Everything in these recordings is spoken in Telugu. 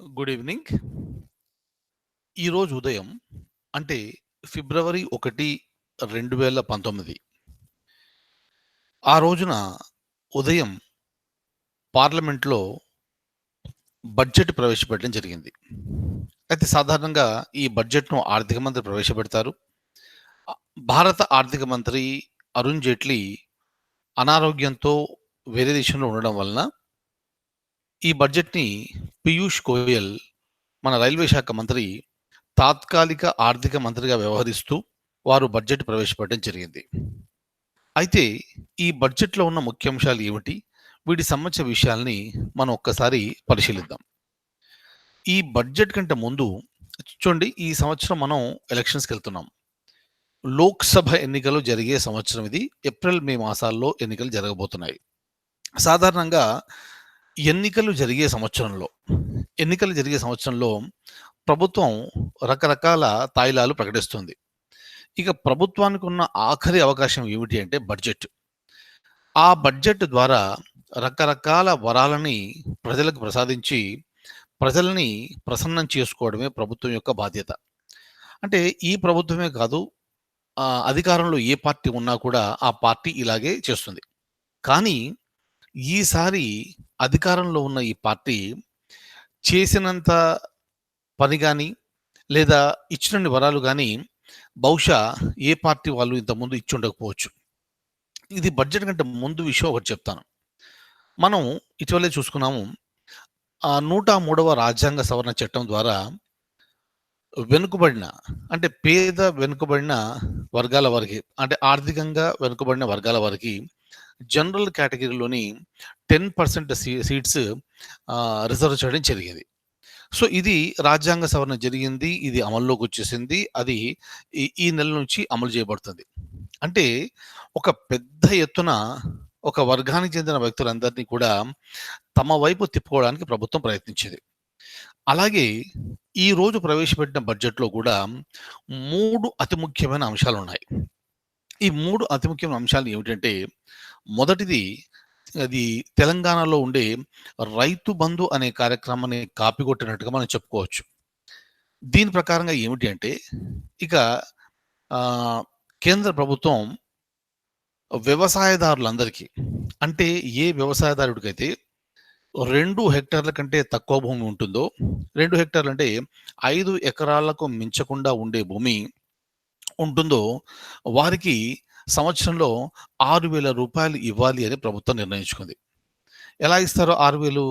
Good evening. ఈరోజు ఉదయం అంటే ఫిబ్రవరి 1, 2019 ఆ రోజున ఉదయం పార్లమెంట్‌లో బడ్జెట్ ప్రవేశపెట్టడం జరిగింది. అయితే సాధారణంగా ఈ బడ్జెట్‌ను ఆర్థిక మంత్రి ప్రవేశపెడతారు. భారత ఆర్థిక మంత్రి అరుణ్ జైట్లీ అనారోగ్యంతో వేరే దేశంలో ఉండడం వలన ఈ బడ్జెట్‌ని పీయూష్ గోయల్ మన రైల్వే శాఖ మంత్రి తాత్కాలిక ఆర్థిక మంత్రిగా వ్యవహరిస్తూ వారు బడ్జెట్ ప్రవేశపెట్టడం జరిగింది. అయితే ఈ బడ్జెట్‌లో ఉన్న ముఖ్యాంశాలు ఏమిటి? వీటి సంబంధించిన విషయాల్ని మనం ఒక్కసారి పరిశీలిద్దాం. ఈ బడ్జెట్ కంటే ముందు చూడండి ఈ సంవత్సరం మనం ఎలక్షన్స్కి వెళ్తున్నాం లోక్‌సభ ఎన్నికలు జరిగే సంవత్సరం ఇది. ఏప్రిల్, మే మాసాల్లో ఎన్నికలు జరగబోతున్నాయి. సాధారణంగా ఎన్నికలు జరిగే సంవత్సరంలో ఎన్నికలు జరిగే సంవత్సరంలో ప్రభుత్వం రకరకాల తాయిలాలు ప్రకటిస్తుంది. ఇక ప్రభుత్వానికి ఉన్న ఆఖరి అవకాశం ఏమిటి అంటే బడ్జెట్. ఆ బడ్జెట్ ద్వారా రకరకాల వరాలని ప్రజలకు ప్రసాదించి ప్రజల్ని ప్రసన్నం చేసుకోవడమే ప్రభుత్వం యొక్క బాధ్యత. అంటే ఈ ప్రభుత్వమే కాదు అధికారంలో ఏ పార్టీ ఉన్నా కూడా ఆ పార్టీ ఇలాగే చేస్తుంది. కానీ ఈసారి అధికారంలో ఉన్న ఈ పార్టీ చేసినంత పని కానీ లేదా ఇచ్చినన్ని వరాలు కానీ బహుశా ఏ పార్టీ వాళ్ళు ఇంతకుముందు ఇచ్చి ఉండకపోవచ్చు ఇది బడ్జెట్ కంటే ముందు విషయం ఒకటి చెప్తాను. మనం ఇటీవలే చూసుకున్నాము. ఆ నూట మూడవ రాజ్యాంగ సవరణ చట్టం ద్వారా వెనుకబడిన అంటే పేద వెనుకబడిన వర్గాల వారికి అంటే ఆర్థికంగా వెనుకబడిన వర్గాల వారికి జనరల్ కేటగిరీలోని 10% సీ సీట్స్ రిజర్వ్ చేయడం జరిగింది. సో, ఇది రాజ్యాంగ సవరణ జరిగింది. ఇది అమల్లోకి వచ్చేసింది అది ఈ ఈ నెల నుంచి అమలు చేయబడుతుంది. అంటే ఒక పెద్ద ఎత్తున ఒక వర్గానికి చెందిన వ్యక్తులందరినీ కూడా తమ వైపు తిప్పుకోవడానికి ప్రభుత్వం ప్రయత్నించింది. అలాగే ఈరోజు ప్రవేశపెట్టిన బడ్జెట్‌లో కూడా మూడు అతి ముఖ్యమైన అంశాలు ఉన్నాయి ఈ మూడు అతి ముఖ్యమైన అంశాలు ఏమిటంటే మొదటిది అది తెలంగాణలో ఉండే రైతు బంధు అనే కార్యక్రమాన్ని కాపీకొట్టినట్టుగా మనం చెప్పుకోవచ్చు. దీని ప్రకారంగా ఏమిటి అంటే ఇక కేంద్ర ప్రభుత్వం వ్యవసాయదారులందరికీ అంటే ఏ వ్యవసాయదారుడికైతే రెండు హెక్టార్ల కంటే తక్కువ భూమి ఉంటుందో రెండు హెక్టార్లు అంటే ఐదు ఎకరాలకు మించకుండా ఉండే భూమి ఉంటుందో వారికి సంవత్సరంలో ఆరు వేల రూపాయలు ఇవ్వాలి అని ప్రభుత్వం నిర్ణయించుకుంది. ఎలా ఇస్తారో ఆరు వేలు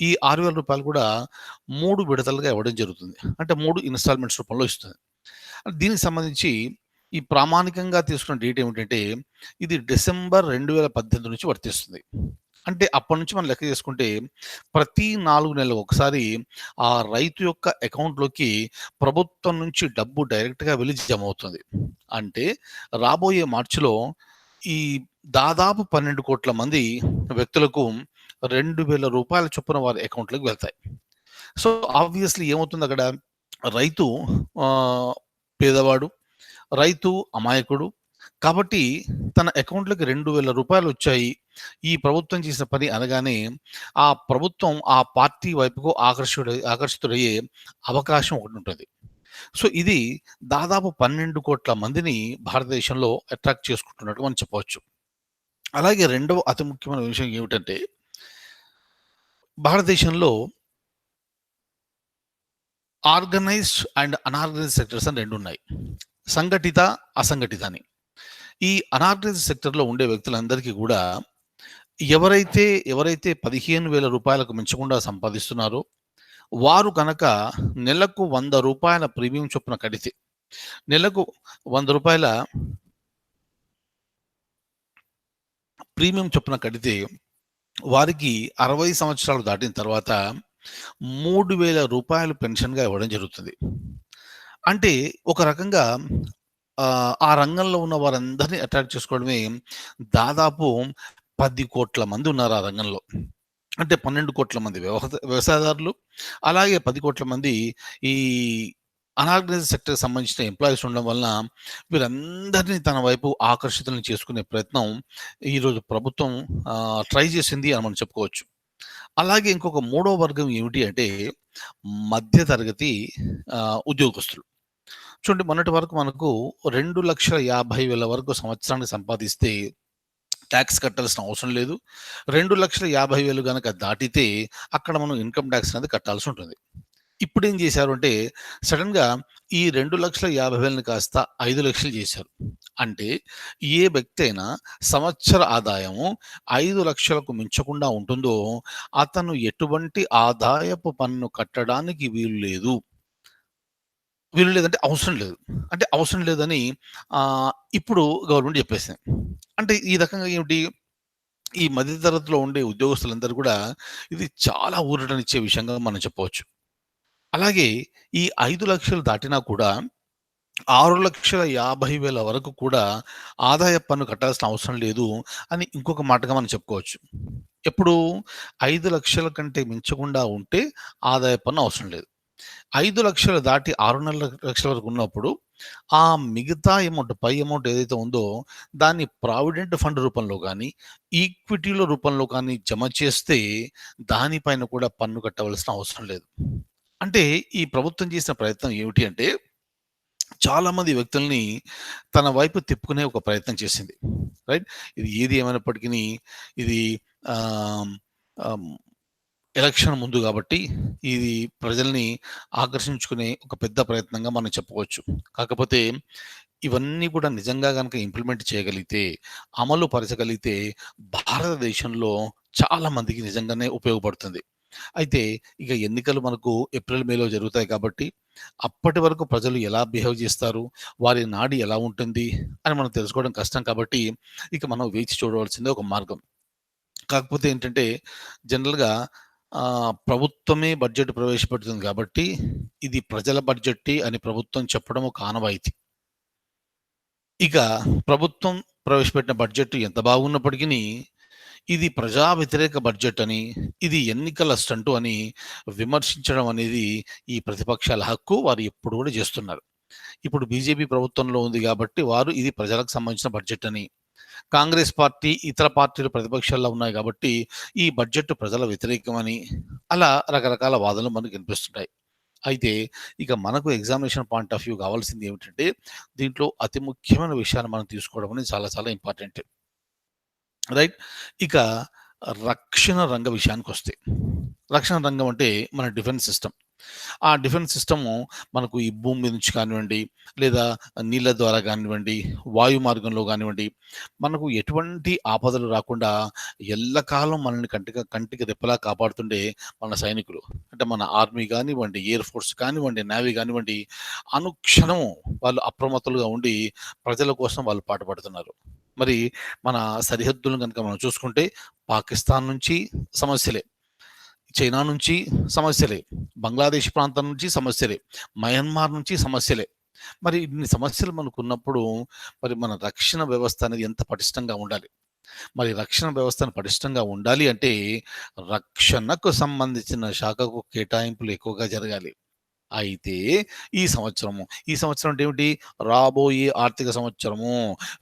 ఈ ఆరు వేల రూపాయలు కూడా మూడు విడతలుగా ఇవ్వడం జరుగుతుంది. అంటే మూడు ఇన్‌స్టాల్‌మెంట్స్ రూపంలో ఇస్తుంది. దీనికి సంబంధించి ఈ ప్రామాణికంగా తీసుకున్న డేట్ ఏమిటంటే ఇది డిసెంబర్ 2018 నుంచి వర్తిస్తుంది. అంటే అప్పటి నుంచి మనం లెక్క చేసుకుంటే ప్రతి నాలుగు నెలలు ఒకసారి ఆ రైతు యొక్క అకౌంట్‌లోకి ప్రభుత్వం నుంచి డబ్బు డైరెక్ట్‌గా వెళ్ళి జమ అవుతుంది. అంటే రాబోయే మార్చిలో ఈ దాదాపు పన్నెండు కోట్ల మంది వ్యక్తులకు రెండు వేల రూపాయల చొప్పున వారి అకౌంట్‌లోకి వెళ్తాయి. సో, ఆబ్వియస్‌లీ ఏమవుతుంది అక్కడ రైతు పేదవాడు, రైతు అమాయకుడు. కాబట్టి తన అకౌంట్‌లోకి రూ. 2,000 వచ్చాయి. ఈ ప్రభుత్వం చేసిన పని అనగానే ఆ ప్రభుత్వం ఆ పార్టీ వైపుకు ఆకర్షి ఆకర్షితుడయ్యే అవకాశం ఒకటి ఉంటుంది సో, ఇది దాదాపు పన్నెండు కోట్ల మందిని భారతదేశంలో అట్రాక్ట్ చేసుకుంటున్నట్టు మనం చెప్పవచ్చు. అలాగే రెండవ అతి ముఖ్యమైన విషయం ఏమిటంటే భారతదేశంలో ఆర్గనైజ్డ్ అండ్ అనార్గనైజ్డ్ సెక్టర్స్ అని రెండు ఉన్నాయి. సంఘటిత, అసంఘటిత అని. ఈ అనార్గనైజ్ సెక్టర్‌లో ఉండే వ్యక్తులందరికీ కూడా ఎవరైతే ఎవరైతే పదిహేను వేల రూపాయలకు మించకుండా సంపాదిస్తున్నారో వారు కనుక నెలకు వంద రూపాయల ప్రీమియం చొప్పున కడితే నెలకు వంద రూపాయల ప్రీమియం చొప్పున కడితే వారికి 60 సంవత్సరాలు దాటిన తర్వాత మూడు వేల రూపాయలు పెన్షన్‌గా ఇవ్వడం జరుగుతుంది. అంటే ఒక రకంగా ఆ రంగంలో ఉన్న వారందరినీ అట్రాక్ట్ చేసుకోవడమే దాదాపు పది కోట్ల మంది ఉన్నారు ఆ రంగంలో. అంటే పన్నెండు కోట్ల మంది వ్యవహ వ్యవసాయదారులు, అలాగే పది కోట్ల మంది ఈ అనార్గనైజ్ సెక్టర్‌కి సంబంధించిన ఎంప్లాయీస్ ఉండడం వలన వీరందరినీ తన వైపు ఆకర్షితులను చేసుకునే ప్రయత్నం ఈరోజు ప్రభుత్వం ట్రై చేసింది అని మనం చెప్పుకోవచ్చు. అలాగే ఇంకొక మూడో వర్గం ఏమిటి అంటే మధ్య తరగతి ఉద్యోగస్తులు. చూడండి మొన్నటి వరకు మనకు 2,50,000 వరకు సంవత్సరానికి సంపాదిస్తే ట్యాక్స్ కట్టాల్సిన అవసరం లేదు. రెండు లక్షల యాభై వేలు కనుక దాటితే అక్కడ మనం ఇన్‌కమ్ టాక్స్ అనేది కట్టాల్సి ఉంటుంది. ఇప్పుడేం చేశారు అంటే సడన్గా ఈ 2,50,000ని కాస్త ఐదు లక్షలు చేశారు. అంటే ఏ వ్యక్తి అయినా సంవత్సర ఆదాయము 5,00,000కు మించకుండా ఉంటుందో అతను ఎటువంటి ఆదాయపు పన్ను కట్టడానికి వీలు లేదు. వీలు లేదంటే అవసరం లేదు. అంటే అవసరం లేదని ఇప్పుడు గవర్నమెంట్ చెప్పేసింది. అంటే ఈ రకంగా ఏమిటి? ఈ మధ్య తరగతిలో ఉండే ఉద్యోగస్తులందరూ కూడా ఇది చాలా ఊరటనిచ్చే విషయంగా మనం చెప్పవచ్చు. అలాగే ఈ ఐదు లక్షలు దాటినా కూడా 6,50,000 వరకు కూడా ఆదాయ పన్ను కట్టాల్సిన అవసరం లేదు అని ఇంకొక మాటగా మనం చెప్పుకోవచ్చు. ఎప్పుడు 5,00,000 కంటే మించకుండా ఉంటే ఆదాయ పన్ను అవసరం లేదు. ఐదు లక్షలు దాటి 6,50,000 వరకు ఉన్నప్పుడు ఆ మిగతా అమౌంట్ పై అమౌంట్ ఏదైతే ఉందో దాన్ని ప్రావిడెంట్ ఫండ్ రూపంలో కానీ ఈక్విటీల రూపంలో కానీ జమ చేస్తే దానిపైన కూడా పన్ను కట్టవలసిన అవసరం లేదు. అంటే ఈ ప్రభుత్వం చేసిన ప్రయత్నం ఏమిటి అంటే చాలామంది వ్యక్తుల్ని తన వైపు తిప్పుకునే ఒక ప్రయత్నం చేసింది. రైట్? ఇది ఏది ఏమైనప్పటికీ ఇది ఎలక్షన్ ముందు కాబట్టి ఇది ప్రజల్ని ఆకర్షించుకునే ఒక పెద్ద ప్రయత్నంగా మనం చెప్పుకోవచ్చు. కాకపోతే ఇవన్నీ కూడా నిజంగా కనుక ఇంప్లిమెంట్ చేయగలిగితే, అమలు పరచగలిగితే భారతదేశంలో చాలా మందికి నిజంగానే ఉపయోగపడుతుంది. అయితే ఇక ఎన్నికలు మనకు ఏప్రిల్, మేలో జరుగుతాయి కాబట్టి అప్పటి వరకు ప్రజలు ఎలా బిహేవ్ చేస్తారు? వారి నాడి ఎలా ఉంటుంది? అని మనం తెలుసుకోవడం కష్టం కాబట్టి ఇక మనం వేచి చూడవలసిందే ఒక మార్గం. కాకపోతే ఏంటంటే జనరల్‌గా ప్రభుత్వమే బడ్జెట్ ప్రవేశపెడుతుంది కాబట్టి ఇది ప్రజల బడ్జెట్ అని ప్రభుత్వం చెప్పడం ఒక ఆనవాయితీ. ఇక ప్రభుత్వం ప్రవేశపెట్టిన బడ్జెట్ ఎంత బాగున్నప్పటికీ ఇది ప్రజా వ్యతిరేక బడ్జెట్ అని, ఇది ఎన్నికల స్టంటు అని విమర్శించడం అనేది ఈ ప్రతిపక్షాల హక్కు. వారు ఎప్పుడు కూడా చేస్తున్నారు. ఇప్పుడు బీజేపీ ప్రభుత్వంలో ఉంది కాబట్టి వారు ఇది ప్రజలకు సంబంధించిన బడ్జెట్ అని, కాంగ్రెస్ పార్టీ ఇతర పార్టీలు ప్రతిపక్షాల్లో ఉన్నాయి కాబట్టి ఈ బడ్జెట్ ప్రజల వ్యతిరేకమని అలా రకరకాల వాదనలు మనకు వినిపిస్తుంటాయి. అయితే ఇక మనకు ఎగ్జామినేషన్ పాయింట్ ఆఫ్ వ్యూ కావాల్సింది ఏమిటంటే దీంట్లో అతి ముఖ్యమైన విషయాన్ని మనం తీసుకోవడం అనేది చాలా చాలా ఇంపార్టెంట్. రైట్? ఇక రక్షణ రంగ విషయానికి వస్తే రక్షణ రంగం అంటే మన డిఫెన్స్ సిస్టమ్. ఆ డిఫెన్స్ సిస్టము మనకు ఈ భూమి మీద నుంచి కానివ్వండి, లేదా నీళ్ళ ద్వారా కానివ్వండి, వాయు మార్గంలో కానివ్వండి, మనకు ఎటువంటి ఆపదలు రాకుండా ఎల్లకాలం మనల్ని కంటిగా కంటికి రెప్పలా కాపాడుతుండే మన సైనికులు. అంటే మన ఆర్మీ కానివ్వండి, ఎయిర్ ఫోర్స్ కానివ్వండి, నేవీ కానివ్వండి, అనుక్షణం వాళ్ళు అప్రమత్తలుగా ఉండి ప్రజల కోసం వాళ్ళు పాటుపడుతున్నారు. మరి మన సరిహద్దులను కనుక మనం చూసుకుంటే పాకిస్తాన్ నుంచి సమస్యలే. చైనా నుంచి సమస్యలే. బంగ్లాదేశ్ ప్రాంతం నుంచి సమస్యలే. మయన్మార్ నుంచి సమస్యలే. మరి ఇన్ని సమస్యలు మనకున్నప్పుడు మరి మన రక్షణ వ్యవస్థ అనేది ఎంత పటిష్టంగా ఉండాలి? మరి రక్షణ వ్యవస్థను పటిష్టంగా ఉండాలి అంటే రక్షణకు సంబంధించిన శాఖకు కేటాయింపులు ఎక్కువగా జరగాలి. అయితే ఈ సంవత్సరము, ఈ సంవత్సరం అంటే ఏమిటి? రాబోయే ఆర్థిక సంవత్సరము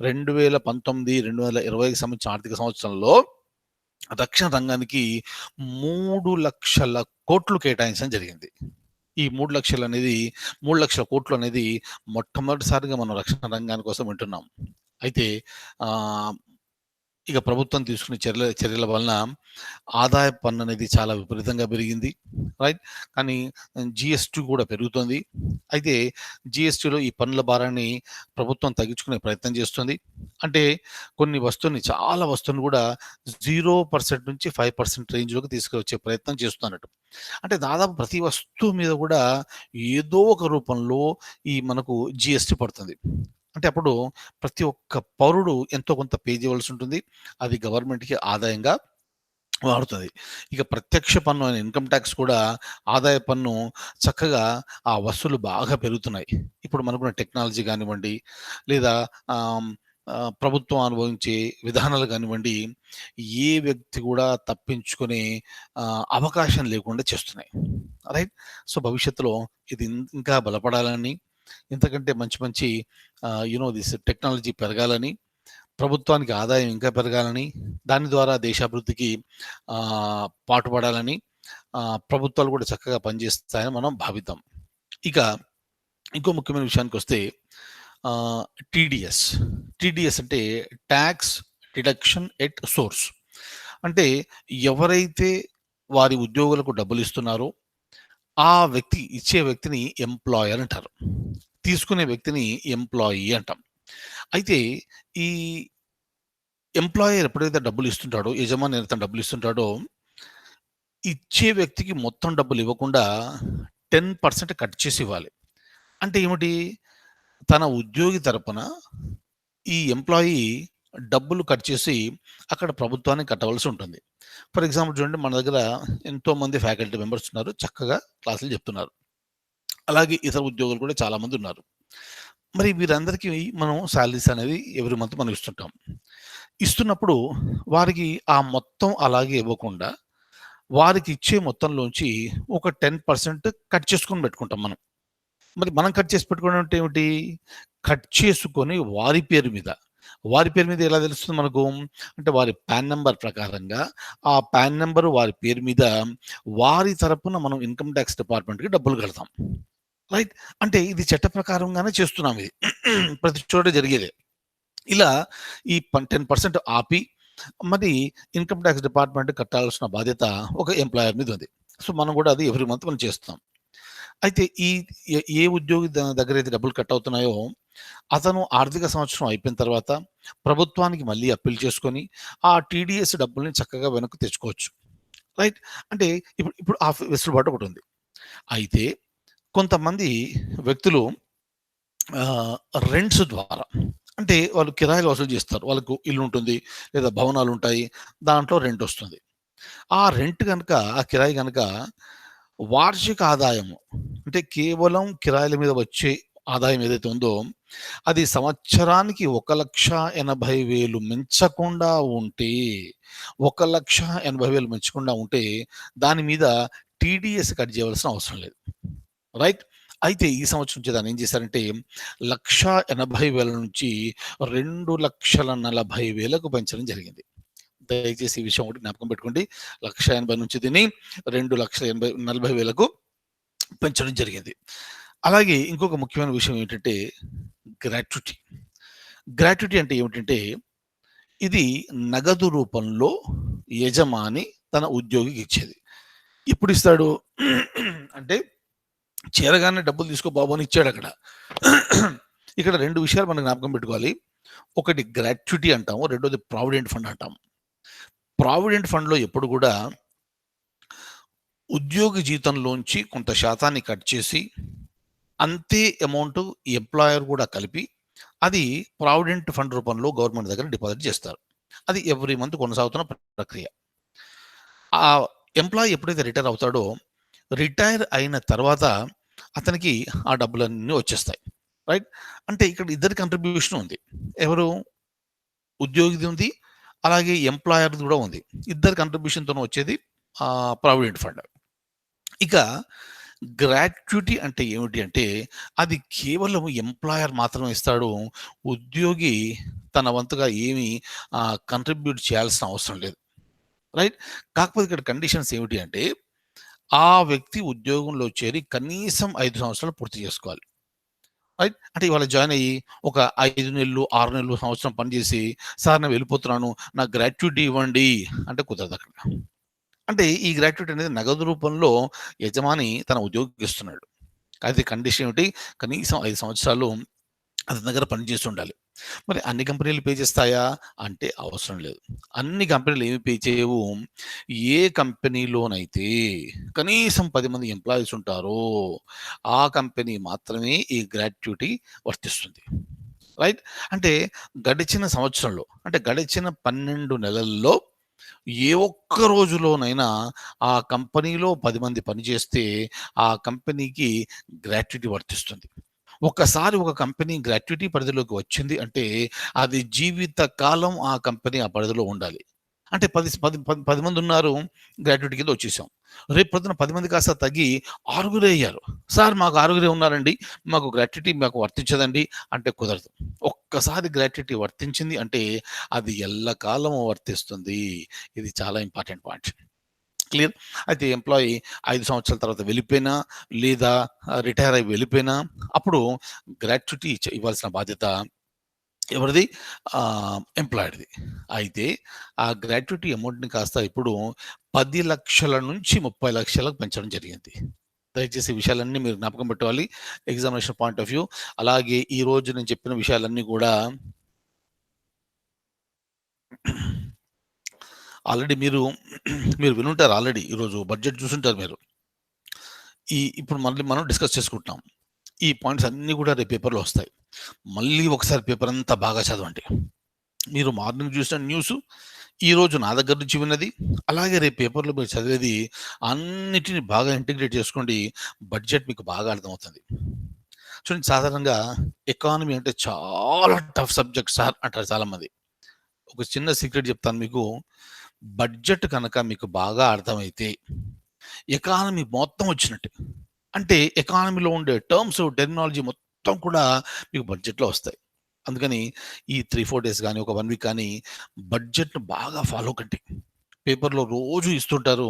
2019, 2020కి సంబంధించిన ఆర్థిక సంవత్సరంలో రక్షణ రంగానికి మూడు లక్షల కోట్లు కేటాయించడం జరిగింది. ఈ మూడు లక్షలు అనేది మూడు లక్షల కోట్లు అనేది మొట్టమొదటిసారిగా మనం రక్షణ రంగాని కోసం వింటున్నాం. అయితే ఇక ప్రభుత్వం తీసుకునే చర్యల చర్యల వలన ఆదాయ పన్ను అనేది చాలా విపరీతంగా పెరిగింది. రైట్? కానీ జిఎస్టీ కూడా పెరుగుతుంది అయితే జీఎస్టీలో ఈ పన్నుల భారాన్ని ప్రభుత్వం తగ్గించుకునే ప్రయత్నం చేస్తుంది. అంటే కొన్ని వస్తువుని చాలా వస్తువులను కూడా జీరో పర్సెంట్ నుంచి ఫైవ్ పర్సెంట్ రేంజ్‌లోకి తీసుకువచ్చే ప్రయత్నం చేస్తున్నట్టు. అంటే దాదాపు ప్రతి వస్తువు మీద కూడా ఏదో ఒక రూపంలో ఈ మనకు జిఎస్టీ పడుతుంది. అంటే అప్పుడు ప్రతి ఒక్క పౌరుడు ఎంతో కొంత పే చేయవలసి ఉంటుంది. అది గవర్నమెంట్‌కి ఆదాయంగా వాడుతుంది ఇక ప్రత్యక్ష పన్ను అయిన ఇన్‌కమ్ టాక్స్ కూడా ఆదాయ పన్ను చక్కగా ఆ వస్తువులు బాగా పెరుగుతున్నాయి. ఇప్పుడు మనకున్న టెక్నాలజీ కానివ్వండి, లేదా ప్రభుత్వం అనుభవించే విధానాలు కానివ్వండి, ఏ వ్యక్తి కూడా తప్పించుకునే అవకాశం లేకుండా చేస్తున్నాయి. రైట్? సో, భవిష్యత్తులో ఇది ఇంకా బలపడాలని, ఇంతకంటే మంచి మంచి యూనో దిస్ టెక్నాలజీ పెరగాలని, ప్రభుత్వానికి ఆదాయం ఇంకా పెరగాలని, దాని ద్వారా దేశాభివృద్ధికి పాటుపడాలని ప్రభుత్వాలు కూడా చక్కగా పనిచేస్తాయని మనం భావిద్దాం. ఇక ఇంకో ముఖ్యమైన విషయానికి వస్తే టీడీఎస్. టీడీఎస్ అంటే ట్యాక్స్ డిడక్షన్ ఎట్ సోర్స్. అంటే ఎవరైతే వారి ఉద్యోగులకు డబ్బులు ఇస్తున్నారో ఆ వ్యక్తి ఇచ్చే వ్యక్తిని ఎంప్లాయర్ అంటారు. తీసుకునే వ్యక్తిని ఎంప్లాయీ అంటాం. అయితే ఈ ఎంప్లాయర్ ఎప్పుడైతే డబ్బులు ఇస్తుంటాడో యజమాని ఎంత డబ్బులిస్తుంటాడో, ఇచ్చే వ్యక్తికి మొత్తం డబ్బులు ఇవ్వకుండా 10% కట్ చేసి ఇవ్వాలి. అంటే ఏమిటి? తన ఉద్యోగి తరపున ఈ ఎంప్లాయీ డబ్బులు కట్ చేసి అక్కడ ప్రభుత్వానికి కట్టవలసి ఉంటుంది. ఫర్ ఎగ్జాంపుల్ చూడండి మన దగ్గర ఎంతోమంది ఫ్యాకల్టీ మెంబర్స్ ఉన్నారు. చక్కగా క్లాసులు చెప్తున్నారు. అలాగే ఇతర ఉద్యోగులు కూడా చాలామంది ఉన్నారు. మరి వీరందరికీ మనం శాలరీస్ అనేది ఎవ్రీ మంత్ మనం ఇస్తుంటాం. ఇస్తున్నప్పుడు వారికి ఆ మొత్తం అలాగే ఇవ్వకుండా, వారికి ఇచ్చే మొత్తంలోంచి ఒక 10% కట్ చేసుకొని పెట్టుకుంటాం మనం. మరి మనం కట్ చేసి పెట్టుకోవడం అంటే ఏమిటి? కట్ చేసుకొని వారి పేరు మీద, వారి పేరు మీద ఎలా తెలుస్తుంది మనకు? అంటే వారి పాన్ నెంబర్ ప్రకారంగా, ఆ పాన్ నెంబర్ వారి పేరు మీద వారి తరపున మనం ఇన్‌కమ్ టాక్స్ డిపార్ట్‌మెంట్‌కి డబ్బులు కడతాం. రైట్? అంటే ఇది చట్ట ప్రకారంగానే చేస్తున్నాం ఇది. ప్రతి చోట జరిగేదే. ఇలా ఈ పన్ 10% ఆపి మరి ఇన్‌కమ్ టాక్స్ డిపార్ట్‌మెంట్‌కి కట్టాల్సిన బాధ్యత ఒక ఎంప్లాయర్ మీద ఉంది. సో, మనం కూడా అది ఎవ్రీ మంత్ మనం చేస్తాం. అయితే ఈ ఏ ఉద్యోగి దగ్గర అయితే డబ్బులు కట్ అవుతున్నాయో, అతను ఆర్థిక సంవత్సరం అయిపోయిన తర్వాత ప్రభుత్వానికి మళ్ళీ అప్పీల్ చేసుకొని, ఆ టీడీఎస్ డబ్బుల్ని చక్కగా వెనక్కి తెచ్చుకోవచ్చు. రైట్? అంటే ఇప్పుడు ఇప్పుడు ఆ వెసులుబాటు ఒకటి ఉంది అయితే కొంతమంది వ్యక్తులు రెంట్స్ ద్వారా అంటే వాళ్ళు కిరాయిలు వసూలు చేస్తారు. వాళ్ళకు ఇల్లు ఉంటుంది. లేదా భవనాలుంటాయి. దాంట్లో రెంట్ వస్తుంది. ఆ రెంట్ కనుక ఆ కిరాయి కనుక వార్షిక ఆదాయము అంటే కేవలం కిరాయిల మీద వచ్చే ఆదాయం ఏదైతే ఉందో, అది సంవత్సరానికి 1,80,000 మించకుండా ఉంటే, 1,80,000 మించకుండా ఉంటే, దాని మీద టీడీఎస్ కట్ చేయవలసిన అవసరం లేదు. రైట్? అయితే ఈ సంవత్సరం నుంచి దాన్ని ఏం చేశారంటే 1,80,000 నుంచి 2,40,000కు పెంచడం జరిగింది. దయచేసి ఈ విషయం ఒకటి జ్ఞాపకం పెట్టుకోండి. లక్ష ఎనభై నుంచి దీన్ని 2,80,000కు పెంచడం జరిగింది. అలాగే ఇంకొక ముఖ్యమైన విషయం ఏంటంటే గ్రాట్యుటీ. గ్రాట్యుటీ అంటే ఏమిటంటే, ఇది నగదు రూపంలో యజమాని తన ఉద్యోగికి ఇచ్చేది. ఎప్పుడిస్తాడు? అంటే చేరగానే డబ్బులు తీసుకో బాబు అని ఇచ్చాడు అక్కడ ఇక్కడ రెండు విషయాలు మనం జ్ఞాపకం పెట్టుకోవాలి. ఒకటి గ్రాట్యుటీ అంటాము. రెండోది ప్రావిడెంట్ ఫండ్ అంటాం. ప్రావిడెంట్ ఫండ్‌లో ఎప్పుడు కూడా ఉద్యోగి జీతంలోంచి కొంత శాతాన్ని కట్ చేసి, అంతే అమౌంట్ ఎంప్లాయర్ కూడా కలిపి, అది ప్రావిడెంట్ ఫండ్ రూపంలో గవర్నమెంట్ దగ్గర డిపాజిట్ చేస్తారు. అది ఎవ్రీ మంత్ కొనసాగుతున్న ప్రక్రియ. ఆ ఎంప్లాయీ ఎప్పుడైతే రిటైర్ అవుతాడో, రిటైర్ అయిన తర్వాత అతనికి ఆ డబ్బులన్నీ వచ్చేస్తాయి. రైట్? అంటే ఇక్కడ ఇద్దరి కంట్రిబ్యూషన్ ఉంది. ఎవరు? ఉద్యోగిది ఉంది. అలాగే ఎంప్లాయర్ కూడా ఉంది. ఇద్దరు కంట్రిబ్యూషన్తో వచ్చేది ప్రావిడెంట్ ఫండ్. ఇక గ్రాట్యుటీ అంటే ఏమిటి అంటే, అది కేవలం ఎంప్లాయర్ మాత్రమే ఇస్తాడు. ఉద్యోగి తన వంతుగా ఏమి కంట్రిబ్యూట్ చేయాల్సిన అవసరం లేదు. రైట్? కాకపోతే ఇక్కడ కండిషన్స్ ఏమిటి అంటే, ఆ వ్యక్తి ఉద్యోగంలో చేరి కనీసం ఐదు సంవత్సరాలు పూర్తి చేసుకోవాలి. రైట్? అంటే ఇవాళ జాయిన్ అయ్యి ఒక ఐదు నెలలు, ఆరు నెలలు, సంవత్సరం పనిచేసి, సార్ నేను వెళ్ళిపోతున్నాను. నా గ్రాట్యుటీ ఇవ్వండి అంటే కుదరదక్కడ. అంటే ఈ గ్రాట్యుటీ అనేది నగదు రూపంలో యజమాని తన ఉద్యోగిస్తున్నాడు అయితే కండిషన్ ఏమిటి? కనీసం ఐదు సంవత్సరాలు అతని దగ్గర పనిచేసి ఉండాలి. మరి అన్ని కంపెనీలు పే చేస్తాయా? అంటే అవసరం లేదు. అన్ని కంపెనీలు ఏమి పే చేయవు. ఏ కంపెనీలోనైతే కనీసం పది మంది ఎంప్లాయీస్ ఉంటారో, ఆ కంపెనీ మాత్రమే ఈ గ్రాట్యుటీ వర్తిస్తుంది. రైట్? అంటే గడిచిన సంవత్సరంలో అంటే గడిచిన 12 నెలల్లో ఏ ఒక్క రోజులోనైనా ఆ కంపెనీలో పది మంది పనిచేస్తే, ఆ కంపెనీకి గ్రాట్యుటీ వర్తిస్తుంది. ఒక్కసారి ఒక కంపెనీ గ్రాట్యుటీ పరిధిలోకి వచ్చింది అంటే, అది జీవిత కాలం ఆ కంపెనీ ఆ పరిధిలో ఉండాలి. అంటే పది పది పది మంది ఉన్నారు గ్రాట్యుటీ కింద వచ్చేసాం. రేపు పొద్దున పది మంది కాస్త తగ్గి ఆరుగురే అయ్యారు. సార్ మాకు ఆరుగురే ఉన్నారండి. మాకు గ్రాట్యుటీ మాకు వర్తించదండి అంటే కుదరదు. ఒక్కసారి గ్రాట్యుటీ వర్తించింది అంటే అది ఎల్లకాలం వర్తిస్తుంది. ఇది చాలా ఇంపార్టెంట్ పాయింట్. క్లియర్. అయితే ఎంప్లాయీ ఐదు సంవత్సరాల తర్వాత వెళ్ళిపోయినా, లేదా రిటైర్ అయ్యి వెళ్ళిపోయినా అప్పుడు గ్రాట్యుటీ ఇవ్వాల్సిన బాధ్యత ఎవరిది? ఎంప్లాయిడ్‌ది. అయితే ఆ గ్రాట్యుటీ అమౌంట్‌ని కాస్త ఇప్పుడు పది లక్షల నుంచి ముప్పై లక్షలకు పెంచడం జరిగింది. దయచేసి విషయాలన్నీ మీరు జ్ఞాపకం పెట్టుకోవాలి. Examination point of view. అలాగే ఈరోజు నేను చెప్పిన విషయాలన్నీ కూడా ఆల్రెడీ మీరు మీరు వినుంటారు ఆల్రెడీ. ఈరోజు బడ్జెట్ చూసుంటారు మీరు. ఈ ఇప్పుడు మళ్ళీ మనం డిస్కస్ చేసుకుంటున్నాం. ఈ పాయింట్స్ అన్నీ కూడా రేపు పేపర్‌లో వస్తాయి. మళ్ళీ ఒకసారి పేపర్ అంతా బాగా చదవండి. మీరు మార్నింగ్ చూసిన న్యూస్ ఈరోజు నా దగ్గర నుంచి విన్నది, అలాగే రేపు పేపర్‌లో మీరు చదివేది అన్నిటిని బాగా ఇంటిగ్రేట్ చేసుకోండి. బడ్జెట్ మీకు బాగా అర్థమవుతుంది. చూడండి సాధారణంగా ఎకానమీ అంటే చాలా టఫ్ సబ్జెక్ట్ సార్ అంటారు చాలామంది. ఒక చిన్న సీక్రెట్ చెప్తాను మీకు. బడ్జెట్ కనుక మీకు బాగా అర్థమైతే ఎకానమీ మొత్తం వచ్చినట్టు అంటే ఎకానమీలో ఉండే టర్మ్స్, టెర్మినాలజీ మొత్తం కూడా మీకు బడ్జెట్‌లో వస్తాయి. అందుకని ఈ 3, 4 డేస్ కానీ ఒక వన్ వీక్ కానీ బడ్జెట్ను బాగా ఫాలో కండి. పేపర్‌లో రోజు ఇస్తుంటారు.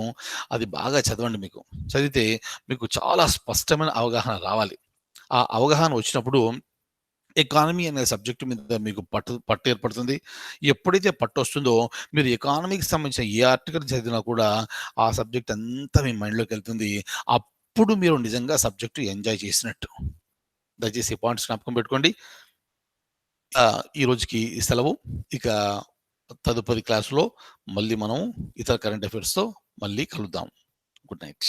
అది బాగా చదవండి మీకు. చదివితే మీకు చాలా స్పష్టమైన అవగాహన రావాలి. ఆ అవగాహన వచ్చినప్పుడు ఎకానమీ అనే సబ్జెక్టు మీద మీకు పట్టు పట్టు ఏర్పడుతుంది. ఎప్పుడైతే పట్టు వస్తుందో మీరు ఎకానమీకి సంబంధించిన ఏ ఆర్టికల్ చదివినా కూడా ఆ సబ్జెక్ట్ అంతా మీ మైండ్లోకి వెళ్తుంది అప్పుడు మీరు నిజంగా సబ్జెక్టు ఎంజాయ్ చేసినట్టు. దయచేసి పాయింట్స్ జ్ఞాపకం పెట్టుకోండి. ఈ రోజుకి సెలవు. ఇక తదుపరి క్లాస్‌లో మళ్ళీ మనం ఇతర కరెంట్ అఫైర్స్‌తో మళ్ళీ కలుద్దాం. Good night.